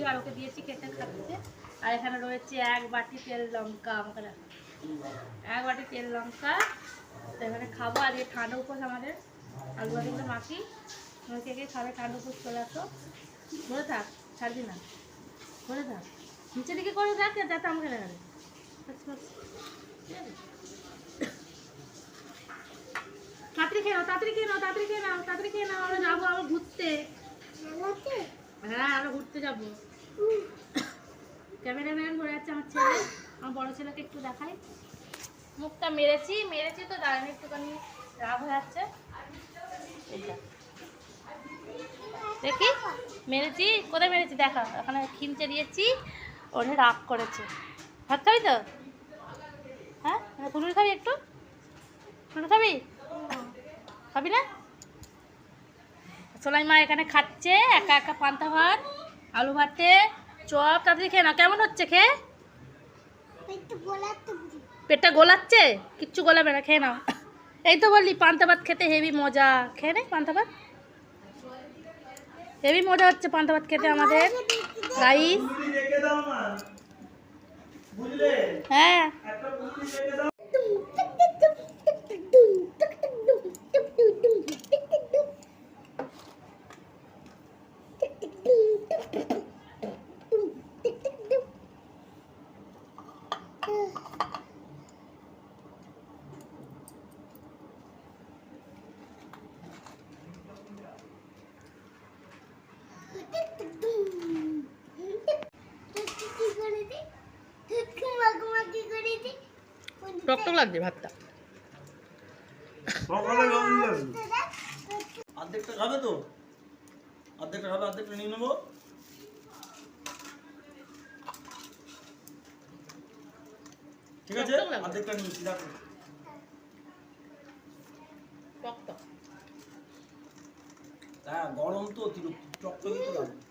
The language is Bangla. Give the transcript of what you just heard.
করি আর ওকে দিয়েছি খেতে খাচ্ছে। আর এখানে রয়েছে এক বাটি তেল লঙ্কা আমাকে রাখ। এক বাটি তেল লঙ্কা। তো এখানে খাব আর এই ঠান্ডা উপোস আমাদের। আলু ভাজিগুলো মাখি কে কে খাবে ঠান্ডা উপোস চলে আসো। ধরে থাক ছাড়বি না। ধরে থাক। নিচে দিকে করে থাক যাতে আমাকে দেখা যায়। ঠিক আছে? তাড়াতাড়ি খেয়ে নাও তাড়াতাড়ি খেয়ে নাও তাড়াতাড়ি খেয়ে নাও তাড়াতাড়ি খেয়ে নাও। আমরা যাব আমরা ঘুরতে? হ্যাঁ আমরা ঘুরতে যাব। ক্যামেরাম্যান ধরে যাচ্ছে আমার ছেলে। আমার বড় ছেলেকে একটু দেখাই। মুখটা মেরেছি মেরেছি তো দাঁড়ানো, একটুখানি রাগ হয়ে যাচ্ছে। দেখি, মেরেছি, কোথায় মেরেছি দেখা। এখানে খিনচে দিয়েছি ওরে রাগ করেছে। ভাত খাবি তো? হ্যাঁ? ফুলুরি খাবি একটু? ফুলুরি খাবি? খাবি না? সোলাই মা এখানে খাচ্ছে, একা একা পান্তা ভাত। আলু ভাতে চপ তাড়াতাড়ি খেয়ে না কেমন হচ্ছে খেয়ে? পেটটা গোলাচ্ছে কিচ্ছু গোলাবে না খেয়ে নাও। এই তো বললি পান্তা ভাত খেতে হেভি মজা। খেয়ে নে পান্তা ভাত। হেভি মজা হচ্ছে পান্তা ভাত খেতে আমাদের। রাইস হ্যাঁ। টক টক লাগছে ভাতটা। সকালে অর্ধেকটা খাবে তো? অর্ধেকটা খাবে অর্ধেকটা নিয়ে নেব। ঠিক আছে। অর্ধেকটা নিয়েছি দেখো হ্যাঁ গরম তো অতিরিক্ত। চকচকি তো লাগবে।